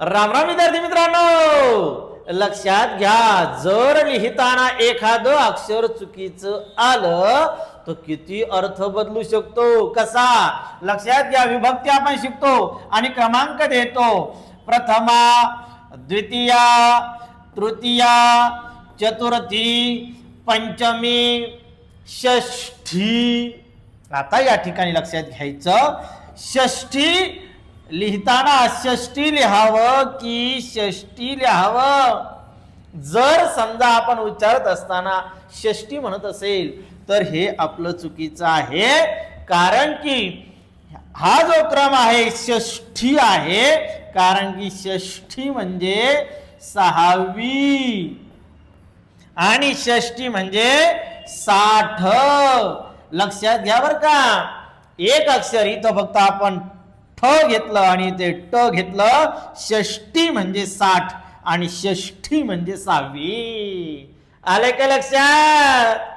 राम राम विद्यार्थी मित्रांनो. लक्षात घ्या जर लिहिताना एखादं अक्षर चुकीचं आलं तर किती अर्थ बदलू शकतो? कसा? लक्षात घ्या विभक्ती आपण शिकतो आणि क्रमांक देतो. प्रथमा द्वितीया तृतीया चतुर्थी पंचमी षष्ठी. आता या ठिकाणी लक्षात घ्यायचं. षष्ठी लिहिताना षष्ठी लिहावं की षष्ठी लिहावं? जर समजा आपण उच्चारत असताना षष्ठी म्हणत असेल तर हे आपलं चुकीचं आहे. कारण की हा जो क्रम आहे षष्ठी आहे कारण की षष्ठी म्हणजे सहावी. आणि षष्टी म्हणजे साठ. लक्षात घ्या बर का. एक अक्षर इथं फक्त आपण ठ घेतलं आणि ते ट घेतलं षष्टी म्हणजे साठ आणि षष्ठी म्हणजे सहावी. आले का लक्षात?